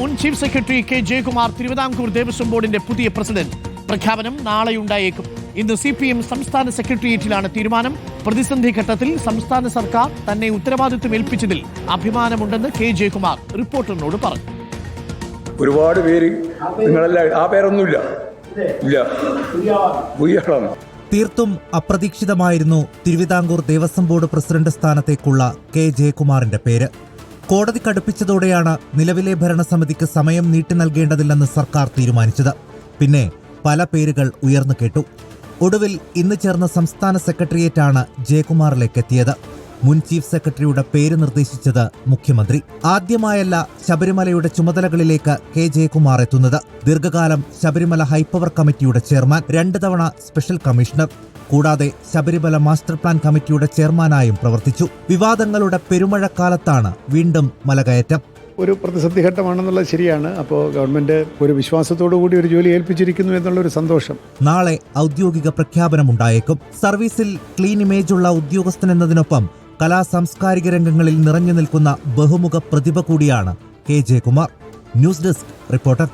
മുൻ chief secretary K Jayakumar Thiruvithamkoor Devaswom ബോർഡിന്റെ പുതിയ പ്രസിഡന്റ്. പ്രഖ്യാപനം നാളെയുണ്ടായേക്കും ഇന്ന് സി പി എം സംസ്ഥാന സെക്രട്ടേറിയറ്റിലാണ് തീരുമാനം. പ്രതിസന്ധി ഘട്ടത്തിൽ സംസ്ഥാന സർക്കാർ തന്നെ ഉത്തരവാദിത്വം ഏൽപ്പിച്ചതിൽ അഭിമാനമുണ്ടെന്ന് കെ ജയകുമാർ റിപ്പോർട്ടറിനോട് പറഞ്ഞു. ഒരുപാട് പേര് നിങ്ങളെല്ലാം ആ പേരൊന്നുമില്ല. ഇല്ല. തീർത്തും അപ്രതീക്ഷിതമായിരുന്നു തിരുവിതാംകൂർ ദേവസ്വം ബോർഡ് പ്രസിഡന്റ് സ്ഥാനത്തേക്കുള്ള കെ ജയകുമാറിന്റെ പേര്. കോടതി കടുപ്പിച്ചതോടെയാണ് നിലവിലെ ഭരണസമിതിക്ക് സമയം നീട്ടി നൽകേണ്ടതില്ലെന്ന് സർക്കാർ തീരുമാനിച്ചത്. പിന്നെ പല പേരുകൾ ഉയർന്നു കേട്ടു. ഒടുവിൽ ഇന്ന് ചേർന്ന സംസ്ഥാന സെക്രട്ടേറിയറ്റാണ് ജയകുമാറിലേക്ക് എത്തിയത് മുൻ ചീഫ് സെക്രട്ടറിയുടെ പേര് നിർദ്ദേശിച്ചത് മുഖ്യമന്ത്രി. ആദ്യമായല്ല ശബരിമലയുടെ ചുമതലകളിലേക്ക് കെ. ജയകുമാർ എത്തുന്നത്. ദീർഘകാലം ശബരിമല ഹൈപ്പവർ കമ്മിറ്റിയുടെ ചെയർമാൻ രണ്ട് തവണ സ്പെഷ്യൽ കമ്മീഷണർ. കൂടാതെ ശബരിമല മാസ്റ്റർ പ്ലാൻ കമ്മിറ്റിയുടെ ചെയർമാനായും പ്രവർത്തിച്ചു. വിവാദങ്ങളുടെ പെരുമഴക്കാലത്താണ് വീണ്ടും മലകയറ്റം. ഒരു പ്രതിസന്ധി ഘട്ടമാണെന്നുള്ളത് ശരിയാണ്. അപ്പോൾ ഗവൺമെന്റ് ഒരു വിശ്വാസത്തോടു കൂടി ഒരു ജോലി ഏൽപ്പിച്ചിരിക്കുന്നു എന്നുള്ള ഒരു സന്തോഷം. നാളെ ഔദ്യോഗിക പ്രഖ്യാപനം ഉണ്ടായേക്കും സർവീസിൽ ക്ലീൻ ഇമേജ് ഉള്ള ഉദ്യോഗസ്ഥൻ ഉദ്യോഗസ്ഥനെന്നതിനൊപ്പം കലാ സാംസ്കാരിക രംഗങ്ങളിൽ നിറഞ്ഞു നിൽക്കുന്ന ബഹുമുഖ പ്രതിഭ കൂടിയാണ് K Jayakumar. News desk reporter.